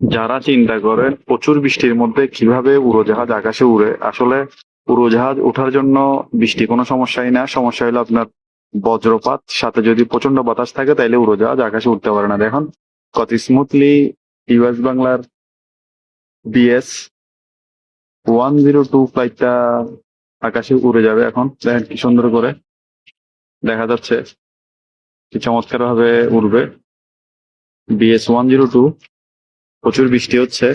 যারা চিন্তা করেন প্রচুর বৃষ্টির মধ্যে কীভাবে উড়োজাহাজ আকাশে উড়ে, আসলে উড়োজাহাজ ওঠার জন্য বৃষ্টি কোনো সমস্যাই না। সমস্যা হলো আপনার বজ্রপাত, সাথে যদি প্রচণ্ড বাতাস থাকে তাইলে উড়োজাহাজ আকাশে উঠতে পারে না। দেখুন কত স্মুথলি ইউএস বাংলার বিএস ওয়ান জিরো টু ফ্লাইটটা আকাশে উড়ে যাবে এখন। দেখেন কি সুন্দর করে দেখা যাচ্ছে, কি চমৎকার ভাবে উড়বে। বিএস ওয়ান জিরো টু প্রচুর বৃষ্টি হচ্ছে।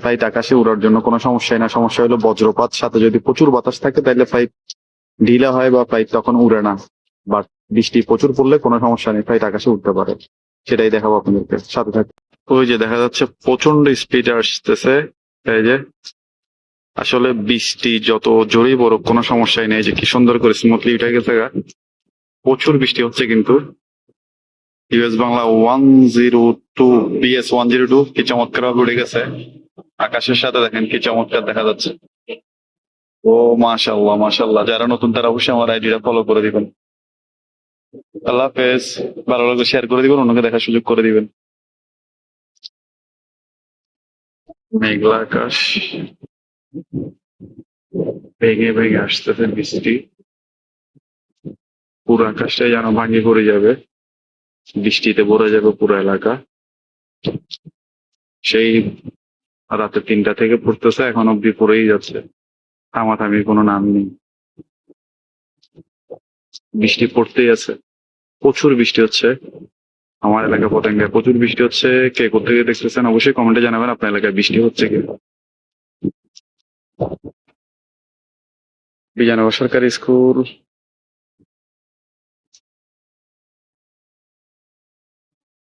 ফ্লাইট আকাশে উড়ার জন্য কোনো সমস্যাই না। সমস্যা হলো বজ্রপাত, সাথে যদি প্রচুর বাতাস থাকে তাহলে ফ্লাইট ঢিলা হয় বা ফ্লাইট তখন উড়ে না। বাট বৃষ্টি প্রচুর পড়লে কোনো সমস্যা নেই ফ্লাইট আকাশে উঠতে পারে। সেটাই দেখাবো আপনাদেরকে। সাথে থাকবে ওই যে দেখা যাচ্ছে প্রচণ্ড স্পিড আসতেছে। এই যে আসলে বৃষ্টি যত জোরেই পড়ুক কোনো সমস্যাই নেই। যে কি সুন্দর করে স্মুথলি উঠে গেছে। প্রচুর বৃষ্টি হচ্ছে কিন্তু। US Bangla one zero two BS one zero two কি চমৎকার ভাবে উড়ে গেছে। আকাশের সাথে দেখেন কি চমৎকার দেখা যাচ্ছে। ও মাশাল্লাহ মাশাল্লাহ যারা নতুন, তারা অবশ্যই আমার আইডিটা ফলো করে দিবেন। আল্লাহ হাফেজ। ভালো লাগলে শেয়ার করে দিবেন, অন্যকে দেখার সুযোগ করে দিবেন। মেঘলা আকাশ। ভেঙে ভেঙে আসতেছে বৃষ্টি। পুরো আকাশটাই যেন ভাঙে পড়ে যাবে। বৃষ্টিতে ভরে যাবে পুরো এলাকা। সেই রাতে তিনটা থেকে পড়তেছে এখন অব্দি পড়েই যাচ্ছে। থামাথামির কোনো নাম নেই। বৃষ্টি পড়তেই আছে। প্রচুর বৃষ্টি হচ্ছে। আমার এলাকা পতেঙ্গায় প্রচুর বৃষ্টি হচ্ছে। কে কোথেকে দেখতেছেন অবশ্যই কমেন্টে জানাবেন আপনার এলাকায় বৃষ্টি হচ্ছে কি বিজয়নগর সরকারি স্কুল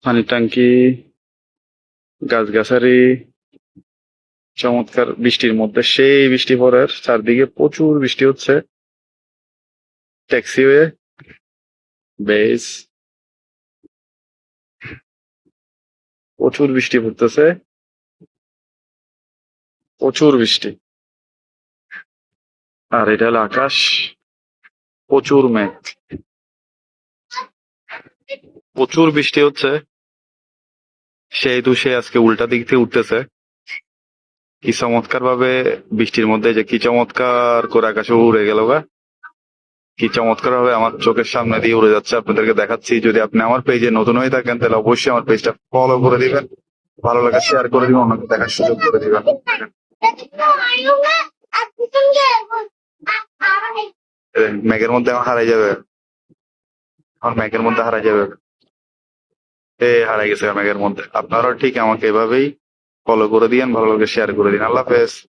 পানির ট্যাঙ্কি, গাছগাছালি, চমৎকার বৃষ্টির মধ্যে। সেই বৃষ্টি পড়ার চারদিকে প্রচুর বৃষ্টি হচ্ছে। ট্যাক্সিওয়ে, বেস, প্রচুর বৃষ্টি পড়তেছে। প্রচুর বৃষ্টি। আর এটা আকাশ। প্রচুর মেঘ। প্রচুর বৃষ্টি হচ্ছে। সেহেতু সে আজকে উল্টা দিক থেকে উঠতেছে। কি চমৎকার ভাবে বৃষ্টির মধ্যে যে কি চমৎকার করে আকাশে উড়ে গেল গা। কি চমৎকার ভাবে আমার চোখের সামনে দিয়ে উড়ে যাচ্ছে। আপনাদেরকে দেখাচ্ছি, যদি আপনি আমার পেজে নতুন হয়ে থাকেন, তাহলে অবশ্যই আমার পেজটা ফলো করে দিবেন। ভালো লাগে শেয়ার করে দিবেন, অন্যকে দেখার সুযোগ করে দিবেন। মেঘের মধ্যে আমার হারাই যাবে। আমার মেঘের মধ্যে হারাই যাবে। হারাই গেছে অনেকের মধ্যে। আপনারাও ঠিক আমাকে এভাবেই ফলো করে দিন ভালো লাগে শেয়ার করে দিন। আল্লাহ হাফেজ।